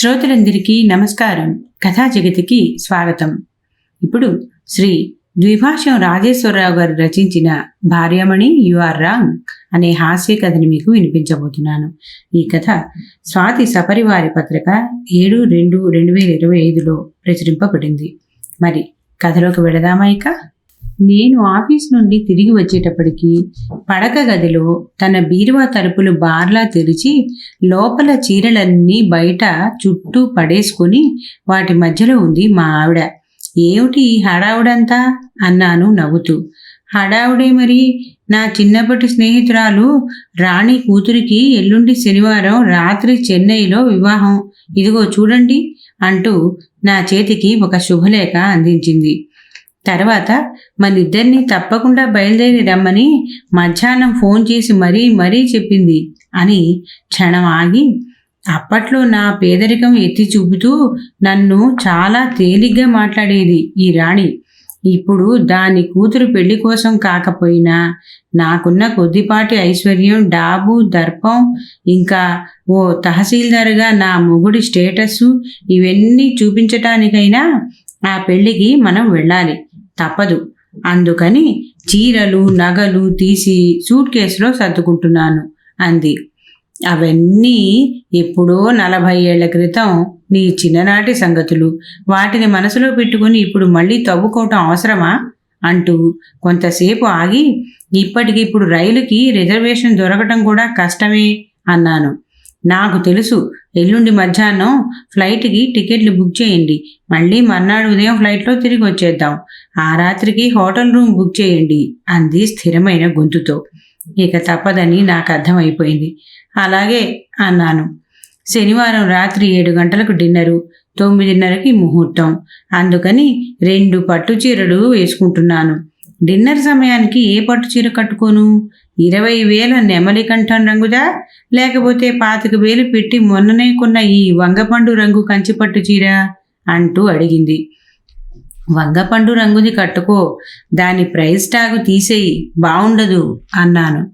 శ్రోతలందరికీ నమస్కారం. కథా జగతికి స్వాగతం. ఇప్పుడు శ్రీ ద్విభాషం రాజేశ్వరరావు గారు రచించిన భార్యమణి యు ఆర్ రాంగ్ అనే హాస్య కథని మీకు వినిపించబోతున్నాను. ఈ కథ స్వాతి సపరివారి పత్రిక ఏడు రెండు రెండు వేల ఇరవై ఐదులో ప్రచురింపబడింది. మరి కథలోకి వెళదామా ఇక? నేను ఆఫీస్ నుండి తిరిగి వచ్చేటప్పటికి పడక గదిలో తన బీరువా తలుపులు బార్లా తెరిచి లోపల చీరలన్నీ బయట చుట్టూ పడేసుకుని వాటి మధ్యలో ఉంది మా ఆవిడ. ఏమిటి హడావుడంతా? అన్నాను నవ్వుతూ. హడావుడే మరి? నా చిన్నప్పటి స్నేహితురాలు రాణి కూతురికి ఎల్లుండి శనివారం రాత్రి చెన్నైలో వివాహం. ఇదిగో చూడండి అంటూ నా చేతికి ఒక శుభలేఖ అందించింది. తర్వాత మనిద్దరినీ తప్పకుండా బయలుదేరి రమ్మని మధ్యాహ్నం ఫోన్ చేసి మరీ మరీ చెప్పింది అని క్షణం ఆగి అప్పట్లో నా పేదరికం ఎత్తి చూపుతూ నన్ను చాలా తేలిగ్గా మాట్లాడేది ఈ రాణి. ఇప్పుడు దాని కూతురు పెళ్ళి కోసం కాకపోయినా నాకున్న కొద్దిపాటి ఐశ్వర్యం డాబు దర్పం ఇంకా ఓ తహసీల్దార్గా నా మొగుడి స్టేటస్సు ఇవన్నీ చూపించటానికైనా ఆ పెళ్ళికి మనం వెళ్ళాలి. తప్పదు. అందుకని చీరలు నగలు తీసి సూట్ కేసులో సర్దుకుంటున్నాను అంది. అవన్నీ ఎప్పుడో నలభై ఏళ్ళ క్రితం నీ చిన్ననాటి సంగతులు. వాటిని మనసులో పెట్టుకుని ఇప్పుడు మళ్ళీ తవ్వుకోవటం అవసరమా? అంటూ కొంతసేపు ఆగి ఇప్పటికిప్పుడు రైలుకి రిజర్వేషన్ దొరకటం కూడా కష్టమే అన్నాను. నాకు తెలుసు ఎల్లుండి మధ్యాహ్నం ఫ్లైట్కి టికెట్లు బుక్ చేయండి. మళ్ళీ మర్నాడు ఉదయం ఫ్లైట్లో తిరిగి వచ్చేద్దాం. ఆ రాత్రికి హోటల్ రూమ్ బుక్ చేయండి. అంది స్థిరమైన గొంతుతో. ఇక తప్పదని నాకు అర్థమైపోయింది. అలాగే అన్నాను. శనివారం రాత్రి ఏడు గంటలకు డిన్నరు తొమ్మిదిన్నరకి ముహూర్తం. అందుకని రెండు పట్టు చీరలు వేసుకుంటున్నాను. డిన్నర్ సమయానికి ఏ పట్టు చీర కట్టుకోను? ఇరవై వేల నెమలి కంఠం రంగుదా? లేకపోతే పాతిక వేలు పెట్టి మొన్ననే కొన్న ఈ వంగపండు రంగు కంచిపట్టు చీర? అంటూ అడిగింది. వంగపండు రంగుది కట్టుకో దాని ప్రైస్ టాగు తీసేయి బాగుండదు అన్నాను.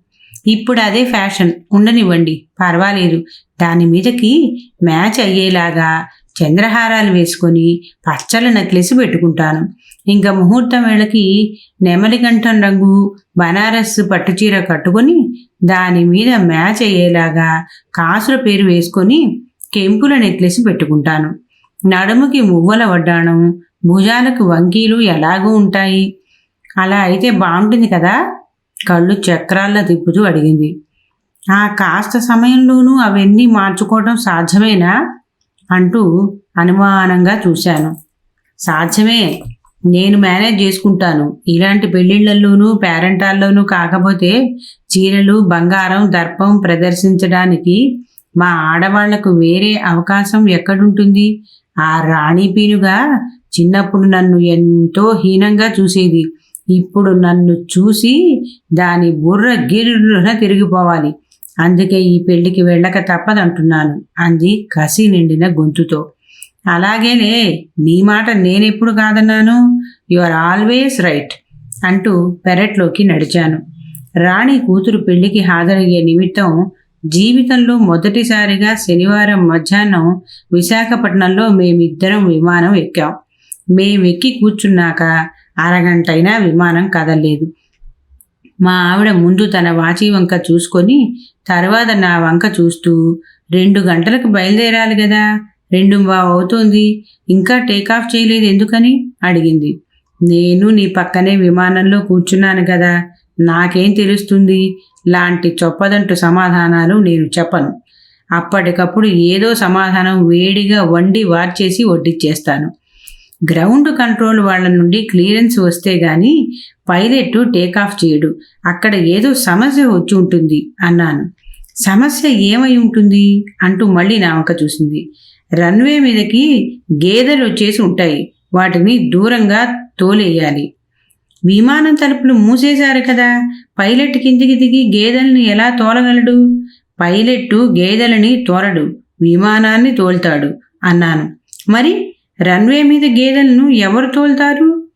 ఇప్పుడు అదే ఫ్యాషన్ ఉండనివ్వండి పర్వాలేదు. దాని మీదకి మ్యాచ్ అయ్యేలాగా చంద్రహారాలు వేసుకొని పచ్చల నెక్లెస్ పెట్టుకుంటాను. ఇంకా ముహూర్తం వేళకి నెమలికంఠం రంగు బనారస్ పట్టుచీర కట్టుకొని దాని మీద మ్యాచ్ అయ్యేలాగా కాసుల పేరు వేసుకొని కెంపుల నెక్లెస్ పెట్టుకుంటాను. నడుముకి మువ్వల వడ్డాణం భుజాలకు వంకీలు ఎలాగూ ఉంటాయి? అలా అయితే బాగుంటుంది కదా? కళ్ళు చక్రాల్లో తిప్పుతూ అడిగింది. ఆ కాస్త సమయంలోనూ అవన్నీ మార్చుకోవడం సాధ్యమేనా? అంటూ అనుమానంగా చూశాను. సాధ్యమే నేను మేనేజ్ చేసుకుంటాను. ఇలాంటి పెళ్ళిళ్ళల్లోనూ పేరెంటాల్లోనూ కాకపోతే చీరలు బంగారం దర్పం ప్రదర్శించడానికి మా ఆడవాళ్ళకు వేరే అవకాశం ఎక్కడుంటుంది? ఆ రాణి పీనుగా చిన్నప్పుడు నన్ను ఎంతో హీనంగా చూసేది. ఇప్పుడు నన్ను చూసి దాని బుర్ర గిర్రున తిరిగిపోవాలి. అందుకే ఈ పెళ్ళికి వెళ్ళక తప్పదంటున్నాను. అంది కసి నిండిన గొంతుతో. అలాగేనే నీ మాట నేనెప్పుడు కాదన్నాను? యు ఆర్ ఆల్వేస్ రైట్ అంటూ పెరట్లోకి నడిచాను. రాణి కూతురు పెళ్ళికి హాజరయ్యే నిమిత్తం జీవితంలో మొదటిసారిగా శనివారం మధ్యాహ్నం విశాఖపట్నంలో మేమిద్దరం విమానం ఎక్కాం. మేమెక్కి కూర్చున్నాక అరగంటైనా విమానం కదలలేదు. మా ఆవిడ ముందు తన వాచి వంక చూసుకొని తర్వాత నా వంక చూస్తూ రెండు గంటలకు బయలుదేరాలి కదా రెండు బావు అవుతోంది ఇంకా టేకాఫ్ చేయలేదు ఎందుకని? అడిగింది. నేను నీ పక్కనే విమానంలో కూర్చున్నాను కదా నాకేం తెలుస్తుంది? లాంటి చొప్పదంటు సమాధానాలు నేను చెప్పను. అప్పటికప్పుడు ఏదో సమాధానం వేడిగా వండి వార్చేసి వడ్డిచ్చేస్తాను. గ్రౌండ్ కంట్రోల్ వాళ్ళ నుండి క్లియరెన్స్ వస్తే గాని పైలట్ టేకాఫ్ చేయడు. అక్కడ ఏదో సమస్య వచ్చి ఉంటుంది అన్నాను. సమస్య ఏమై ఉంటుంది? అంటూ మళ్ళీ నా వంక చూసింది. రన్వే మీదకి గేదెలు వచ్చేసి ఉంటాయి. వాటిని దూరంగా తోలేయాలి. విమానం తలుపులు మూసేశారు కదా. పైలట్ కిందికి దిగి గేదెల్ని ఎలా తోలగలడు? పైలెట్టు గేదెలని తోలడు. విమానాన్ని తోల్తాడు అన్నాను. మరి రన్వే మీద గేదెలను ఎవరు తోలుతారు?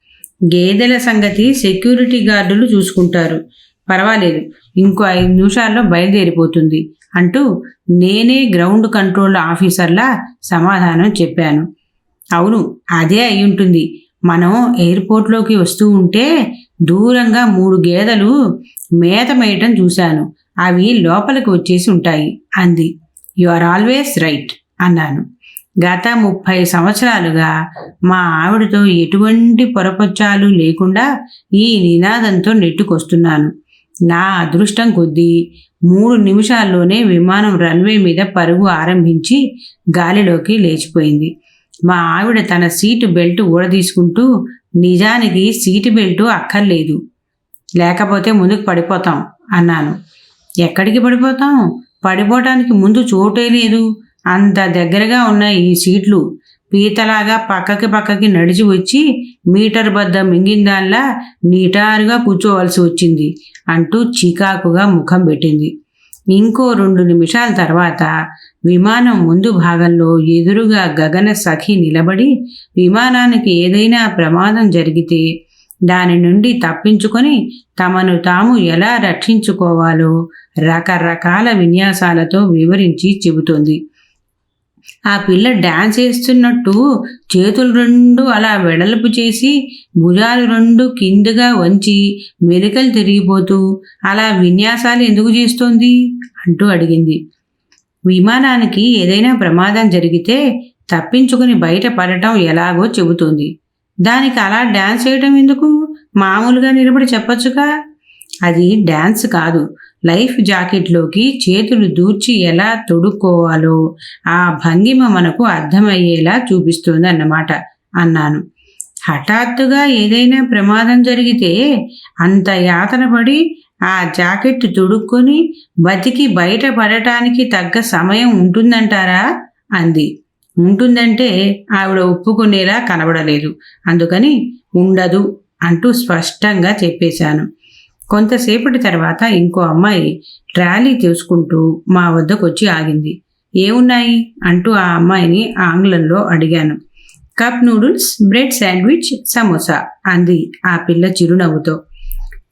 గేదెల సంగతి సెక్యూరిటీ గార్డులు చూసుకుంటారు. పర్వాలేదు ఇంకో ఐదు నిమిషాల్లో బయలుదేరిపోతుంది అంటూ నేనే గ్రౌండ్ కంట్రోల్ ఆఫీసర్లా సమాధానం చెప్పాను. అవును అదే అయి ఉంటుంది. మనం ఎయిర్పోర్ట్లోకి వస్తూ ఉంటే దూరంగా మూడు గేదెలు మేత మేయటం చూశాను. అవి లోపలికి వచ్చేసి ఉంటాయి అంది. యు ఆర్ ఆల్వేస్ రైట్ అన్నాను. గత ముప్పై సంవత్సరాలుగా మా ఆవిడతో ఎటువంటి పొరపచ్చాలు లేకుండా ఈ నినాదంతో నెట్టుకొస్తున్నాను. నా అదృష్టం కొద్దీ మూడు నిమిషాల్లోనే విమానం రన్వే మీద పరుగు ఆరంభించి గాలిలోకి లేచిపోయింది. మా ఆవిడ తన సీటు బెల్ట్ ఊడదీసుకుంటూ నిజానికి సీటు బెల్ట్ అక్కర్లేదు. లేకపోతే ముందుకు పడిపోతాం అన్నాను. ఎక్కడికి పడిపోతాం? పడిపోవటానికి ముందు చోటే లేదు. అంత దగ్గరగా ఉన్న ఈ సీట్లు పీతలాగా పక్కకి పక్కకి నడిచి వచ్చి మీటర్ బద్ద మింగిందాల్లా నీటారుగా కూర్చోవలసి వచ్చింది అంటూ చికాకుగా ముఖం పెట్టింది. ఇంకో రెండు నిమిషాల తర్వాత విమానం ముందు భాగంలో ఎదురుగా గగన సఖి నిలబడి విమానానికి ఏదైనా ప్రమాదం జరిగితే దాని నుండి తప్పించుకొని తమను తాము ఎలా రక్షించుకోవాలో రకరకాల విన్యాసాలతో వివరించి చెబుతుంది. ఆ పిల్ల డాన్స్ వేస్తున్నట్టు చేతులు రెండు అలా వెడల్పు చేసి భుజాలు రెండు కిందగా వంచి మెలికలు తిరిగిపోతూ అలా విన్యాసాలు ఎందుకు చేస్తోంది? అంటూ అడిగింది. విమానానికి ఏదైనా ప్రమాదం జరిగితే తప్పించుకుని బయట పడటం ఎలాగో చెబుతుంది. దానికి అలా డ్యాన్స్ చేయటం ఎందుకు? మామూలుగా నిలబడి చెప్పొచ్చుగా? అది డ్యాన్స్ కాదు. లైఫ్ జాకెట్లోకి చేతులు దూర్చి ఎలా తొడుక్కోవాలో ఆ భంగిమ మనకు అర్థమయ్యేలా చూపిస్తుంది అన్నమాట అన్నాను. హఠాత్తుగా ఏదైనా ప్రమాదం జరిగితే అంత యాతన పడి ఆ జాకెట్ తొడుక్కొని బతికి బయటపడటానికి తగ్గ సమయం ఉంటుందంటారా? అంది. ఉంటుందంటే ఆవిడ ఒప్పుకునేలా కనబడలేదు. అందుకని ఉండదు అంటూ స్పష్టంగా చెప్పేశాను. కొంతసేపటి తర్వాత ఇంకో అమ్మాయి ట్రాలీ తీసుకుంటూ మా వద్దకు వచ్చి ఆగింది. ఏమున్నాయి? అంటూ ఆ అమ్మాయిని ఆంగ్లంలో అడిగాను. Cup noodles bread sandwich samosa అంది ఆ పిల్ల చిరునవ్వుతో.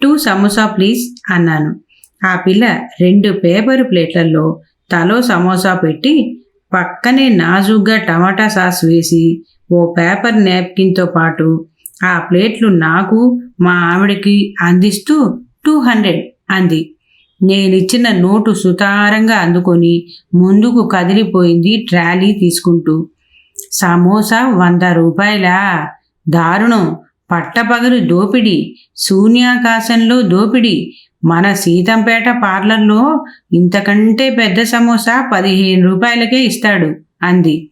టూ సమోసా ప్లీజ్ అన్నాను. ఆ పిల్ల రెండు పేపర్ ప్లేట్లలో తలో సమోసా పెట్టి పక్కనే నాజుగ్గా టమాటా సాస్ వేసి ఓ పేపర్ నాప్కిన్తో పాటు ఆ ప్లేట్లు నాకు మా ఆవిడకి అందిస్తూ టూ హండ్రెడ్ అంది. నేనిచ్చిన నోటు సుతారంగా అందుకొని ముందుకు కదిలిపోయింది ట్రాలీ తీసుకుంటూ. సమోసా వంద రూపాయలా? దారుణం. పట్టపగలు దోపిడి. శూన్యాకాశంలో దోపిడి. మన సీతంపేట పార్లర్లో ఇంతకంటే పెద్ద సమోసా పదిహేను రూపాయలకే ఇస్తాడు అంది.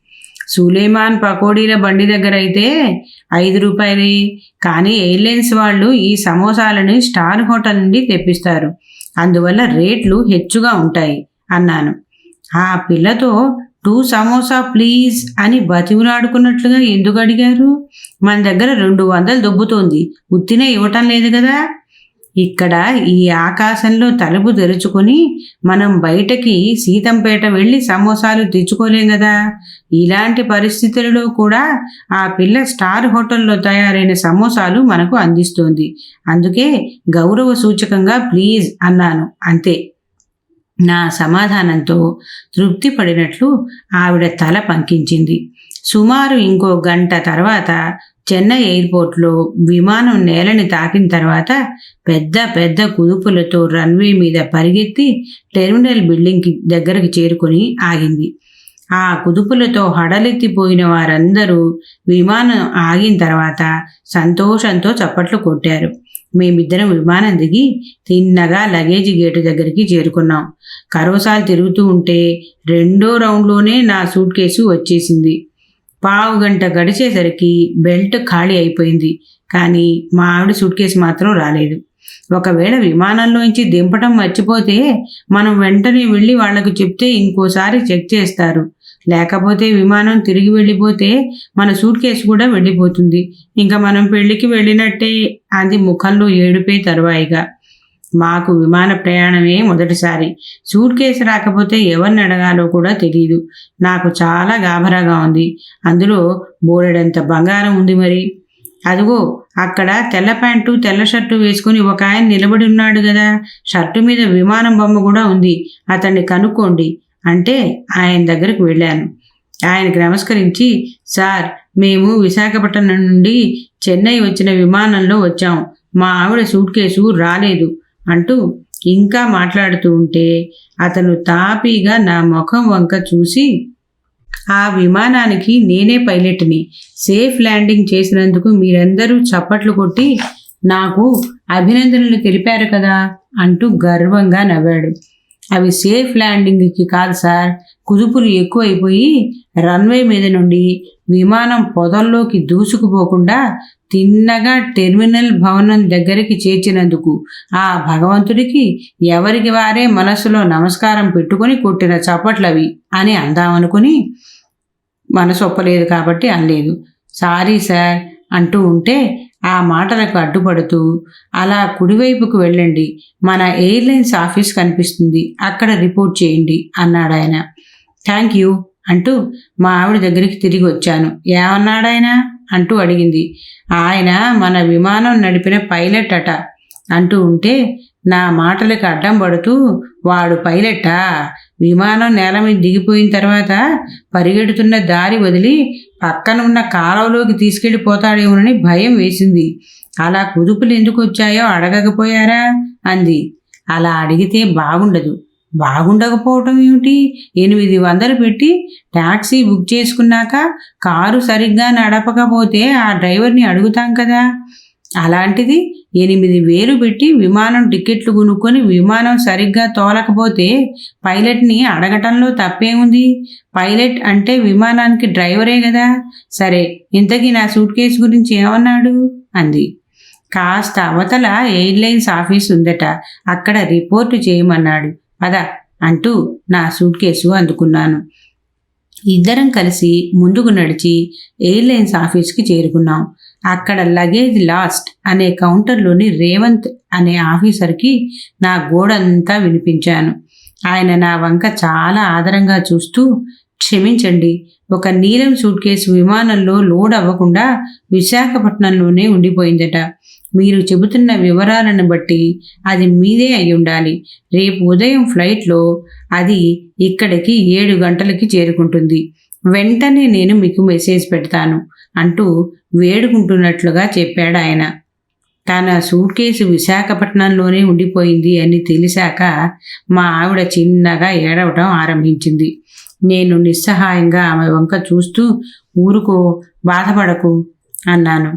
సులేమాన్ పకోడీల బండి దగ్గర అయితే ఐదు రూపాయలే. కానీ ఎయిర్లైన్స్ వాళ్ళు ఈ సమోసాలను స్టార్ హోటల్ నుండి తెప్పిస్తారు. అందువల్ల రేట్లు హెచ్చుగా ఉంటాయి అన్నాను. ఆ పిల్లతో టూ సమోసా ప్లీజ్ అని బతివులాడుకున్నట్లుగా ఎందుకు అడిగారు? మన దగ్గర రెండు వందలు దొబ్బుతోంది. ఉత్తినే ఇవ్వటం లేదు కదా? ఇక్కడ ఈ ఆకాశంలో తలుపు తెరుచుకొని మనం బయటకి సీతంపేట వెళ్ళి సమోసాలు తెచ్చుకోలేం కదా ఇలాంటి పరిస్థితులలో కూడా ఆ పిల్ల స్టార్ హోటల్లో తయారైన సమోసాలు మనకు అందిస్తోంది. అందుకే గౌరవ సూచకంగా ప్లీజ్ అన్నాను. అంతే. నా సమాధానంతో తృప్తి పడినట్లు ఆవిడ తల పంకించింది. సుమారు ఇంకో గంట తర్వాత చెన్నై ఎయిర్పోర్ట్లో విమానం నేలని తాకిన తర్వాత పెద్ద పెద్ద కుదుపులతో రన్వే మీద పరిగెత్తి టెర్మినల్ బిల్డింగ్కి దగ్గరకు చేరుకొని ఆగింది. ఆ కుదుపులతో హడలెత్తిపోయిన వారందరూ విమానం ఆగిన తర్వాత సంతోషంతో చప్పట్లు కొట్టారు. మేమిద్దరం విమానం దిగి తిన్నగా లగేజ్ గేటు దగ్గరికి చేరుకున్నాం. కరోసాలు తిరుగుతూ ఉంటే రెండో రౌండ్లోనే నా సూట్ కేసు వచ్చేసింది. పావు గంట గడిచేసరికి బెల్ట్ ఖాళీ అయిపోయింది. కానీ మా ఆవిడ సూట్ కేసు మాత్రం రాలేదు. ఒకవేళ విమానంలోంచి దింపటం మర్చిపోతే మనం వెంటనే వెళ్ళి వాళ్ళకు చెప్తే ఇంకోసారి చెక్ చేస్తారు. లేకపోతే విమానం తిరిగి వెళ్ళిపోతే మన సూట్ కేసు కూడా వెళ్ళిపోతుంది. ఇంకా మనం పెళ్ళికి వెళ్ళినట్టే అది ముఖంలో ఏడుపే తరువాయిగా. మాకు విమాన ప్రయాణమే మొదటిసారి. సూట్ కేసు రాకపోతే ఎవరిని అడగాలో కూడా తెలియదు నాకు చాలా గాభరాగా ఉంది. అందులో బోలెడంత బంగారం ఉంది మరి. అదిగో అక్కడ తెల్ల ప్యాంటు తెల్ల షర్టు వేసుకుని ఒక ఆయన నిలబడి ఉన్నాడు కదా. షర్టు మీద విమానం బొమ్మ కూడా ఉంది. అతన్ని కనుక్కోండి. అంటే ఆయన దగ్గరకు వెళ్ళాను. ఆయనకు నమస్కరించి సార్ మేము విశాఖపట్నం నుండి చెన్నై వచ్చిన విమానంలో వచ్చాం. మా ఆవిడ సూట్ కేసు రాలేదు అంటూ ఇంకా మాట్లాడుతూ ఉంటే అతను తాపీగా నా ముఖం వంక చూసి ఆ విమానానికి నేనే పైలట్ని. సేఫ్ ల్యాండింగ్ చేసినందుకు మీరందరూ చప్పట్లు కొట్టి నాకు అభినందనలు తెలిపారు కదా అంటూ గర్వంగా నవ్వాడు. అవి సేఫ్ ల్యాండింగ్కి కాదు సార్. కుదుపులు ఎక్కువైపోయి రన్వే మీద నుండి విమానం పొదల్లోకి దూసుకుపోకుండా తిన్నగా టెర్మినల్ భవనం దగ్గరికి చేర్చినందుకు ఆ భగవంతుడికి ఎవరికి వారే మనసులో నమస్కారం పెట్టుకొని కొట్టిన చప్పట్లవి అని అందామనుకుని మనసు ఒప్పలేదు కాబట్టి అనలేదు. సారీ సార్ అంటూ ఉంటే ఆ మాటలకు అడ్డుపడుతూ అలా కుడివైపుకు వెళ్ళండి. మన ఎయిర్లైన్స్ ఆఫీస్ కనిపిస్తుంది. అక్కడ రిపోర్ట్ చేయండి అన్నాడు ఆయన థ్యాంక్ యూ అంటూ మా ఆవిడ దగ్గరికి తిరిగి వచ్చాను. ఏమన్నాడాయన? అంటూ అడిగింది. ఆయన మన విమానం నడిపిన పైలట్ అట అంటూ ఉంటే నా మాటలకు అడ్డం పడుతూ వాడు పైలట్టా విమానం నేల మీద దిగిపోయిన తర్వాత పరిగెడుతున్న దారి వదిలి పక్కన ఉన్న కాలువలోకి తీసుకెళ్ళిపోతాడేమోనని భయం వేసింది. అలా కుదుపులు ఎందుకు వచ్చాయో అడగకపోయారా? అంది. అలా అడిగితే బాగుండదు. బాగుండకపోవటం ఏమిటి? ఎనిమిది వందలు పెట్టి ట్యాక్సీ బుక్ చేసుకున్నాక కారు సరిగ్గా నడపకపోతే ఆ డ్రైవర్ని అడుగుతాం కదా? అలాంటిది ఎనిమిది వేలు పెట్టి విమానం టికెట్లు కొనుక్కొని విమానం సరిగ్గా తోలకపోతే పైలట్ని అడగటంలో తప్పేముంది? పైలట్ అంటే విమానానికి డ్రైవరే కదా సరే ఇంతకీ నా సూట్ కేసు గురించి ఏమన్నాడు? అంది. కాస్త అవతల ఎయిర్లైన్స్ ఆఫీస్ ఉందట అక్కడ రిపోర్టు చేయమన్నాడు. పద అంటూ నా సూట్ కేసు అందుకున్నాను. ఇద్దరం కలిసి ముందుకు నడిచి ఎయిర్లైన్స్ ఆఫీస్కి చేరుకున్నాం. అక్కడ లగేజ్ లాస్ట్ అనే కౌంటర్లోని రేవంత్ అనే ఆఫీసర్కి నా గోడంతా వినిపించాను. ఆయన నా వంక చాలా ఆదరంగా చూస్తూ క్షమించండి ఒక నీలం సూట్ కేసు విమానంలో లోడ్ అవ్వకుండా విశాఖపట్నంలోనే ఉండిపోయిందట. మీరు చెబుతున్న వివరాలను బట్టి అది మీదే అయి ఉండాలి. రేపు ఉదయం ఫ్లైట్లో అది ఇక్కడికి ఏడు గంటలకి చేరుకుంటుంది. వెంటనే నేను మీకు మెసేజ్ పెడతాను అంటూ వేడుకుంటున్నట్లుగా చెప్పాడు ఆయన. తన సూట్ కేసు విశాఖపట్నంలోనే ఉండిపోయింది అని తెలిసాక మా ఆవిడ చిన్నగా ఏడవటం ఆరంభించింది. నేను నిస్సహాయంగా ఆమె వంక చూస్తూ ఊరుకో బాధపడకు అన్నాను.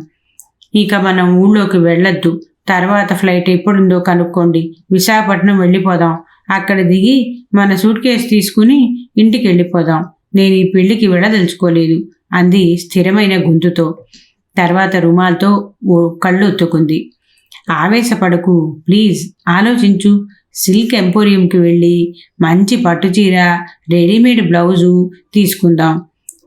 ఇక మనం ఊళ్ళోకి వెళ్ళొద్దు. తర్వాత ఫ్లైట్ ఎప్పుడుందో కనుక్కోండి. విశాఖపట్నం వెళ్ళిపోదాం. అక్కడ దిగి మన సూట్ కేసు తీసుకుని ఇంటికి వెళ్ళిపోదాం నేను ఈ పెళ్ళికి వెళ్ళదలుచుకోలేదు అంది స్థిరమైన గొంతుతో. తర్వాత రుమాల్తో ఓ కళ్ళు ఒత్తుకుంది ఆవేశపడకు ప్లీజ్. ఆలోచించు. సిల్క్ ఎంపోరియంకి వెళ్ళి మంచి పట్టుచీర రెడీమేడ్ బ్లౌజు తీసుకుందాం.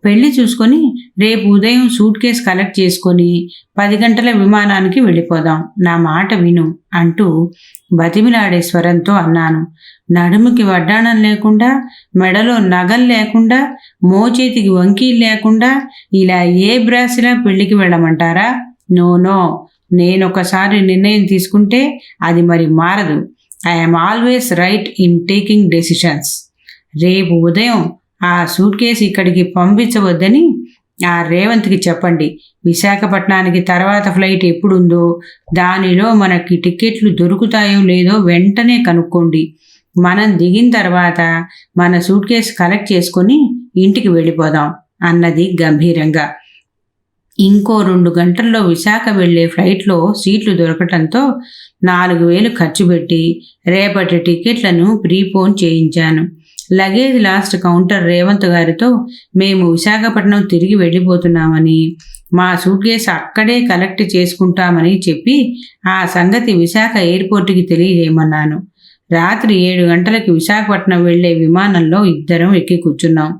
పెళ్ళి చూసుకొని రేపు ఉదయం సూట్ కేస్ కలెక్ట్ చేసుకొని పది గంటల విమానానికి వెళ్ళిపోదాం. నా మాట విను అంటూ బతిమిలాడే స్వరంతో అన్నాను. నడుముకి వడ్డాణం లేకుండా మెడలో నగలు లేకుండా మోచేతికి వంకీలు లేకుండా ఇలా ఏ బ్రాసిలా పెళ్ళికి వెళ్ళమంటారా? No no. నేనొకసారి నిర్ణయం తీసుకుంటే అది మరి మారదు. I'm always right in taking decisions. రేపు ఉదయం ఆ సూట్ కేసు ఇక్కడికి పంపించవద్దని ఆ రేవంత్కి చెప్పండి. విశాఖపట్నానికి తర్వాత ఫ్లైట్ ఎప్పుడుందో దానిలో మనకి టికెట్లు దొరుకుతాయో లేదో వెంటనే కనుక్కోండి. మనం దిగిన తర్వాత మన సూట్ కేసు కలెక్ట్ చేసుకొని ఇంటికి వెళ్ళిపోదాం అన్నది గంభీరంగా. ఇంకో రెండు గంటల్లో విశాఖ వెళ్ళే ఫ్లైట్లో సీట్లు దొరకటంతో నాలుగు వేలు ఖర్చు పెట్టి రేపటి టికెట్లను ప్రీపోన్ చేయించాను. లగేజ్ లాస్ట్ కౌంటర్ రేవంత్ గారితో మేము విశాఖపట్నం తిరిగి వెళ్ళిపోతున్నామని మా సూట్ కేసు అక్కడే కలెక్ట్ చేసుకుంటామని చెప్పి ఆ సంగతి విశాఖ ఎయిర్పోర్ట్కి తెలియజేయమన్నాను. రాత్రి ఏడు గంటలకి విశాఖపట్నం వెళ్ళే విమానంలో ఇద్దరం ఎక్కి కూర్చున్నాం.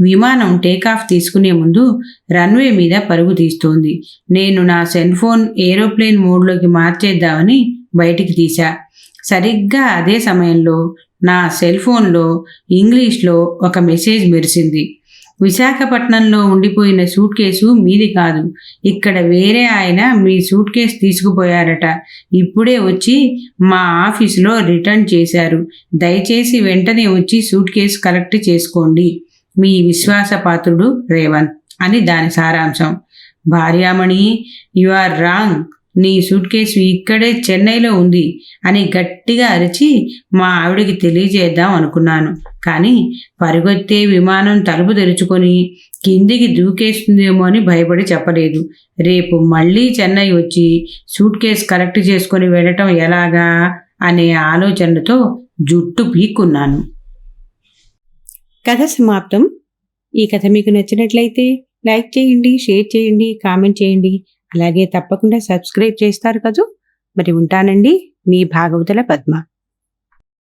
విమానం టేకాఫ్ తీసుకునే ముందు రన్వే మీద పరుగు తీస్తోంది. నేను నా సెల్ ఫోన్ ఏరోప్లేన్ మోడ్లోకి మార్చేద్దామని బయటికి తీశా. సరిగ్గా అదే సమయంలో నా సెల్ ఫోన్లో ఇంగ్లీష్లో ఒక మెసేజ్ మెరిసింది. విశాఖపట్నంలో ఉండిపోయిన సూట్ కేసు మీది కాదు. ఇక్కడ వేరే ఆయన మీ సూట్ కేసు తీసుకుపోయారట. ఇప్పుడే వచ్చి మా ఆఫీసులో రిటర్న్ చేశారు. దయచేసి వెంటనే వచ్చి సూట్ కేసు కలెక్ట్ చేసుకోండి. మీ విశ్వాసపాత్రుడు రేవంత్ అని దాని సారాంశం. భార్యామణి యు ఆర్ రాంగ్. నీ సూట్ కేసు ఇక్కడే చెన్నైలో ఉంది అని గట్టిగా అరిచి మా ఆవిడకి తెలియజేద్దాం అనుకున్నాను. కానీ పరుగొత్తే విమానం తలుపు తెరుచుకొని కిందికి దూకేస్తుందేమో అని భయపడి చెప్పలేదు. రేపు మళ్ళీ చెన్నై వచ్చి సూట్ కేసు కలెక్ట్ చేసుకొని వెళ్ళటం ఎలాగా అనే ఆలోచనతో జుట్టు పీక్కున్నాను. కథ సమాప్తం. ఈ కథ మీకు నచ్చినట్లయితే లైక్ చేయండి షేర్ చేయండి కామెంట్ చేయండి. అలాగే తప్పకుండా సబ్స్క్రైబ్ చేస్తారు కదూ. మరి ఉంటానండి మీ భాగవతుల పద్మ.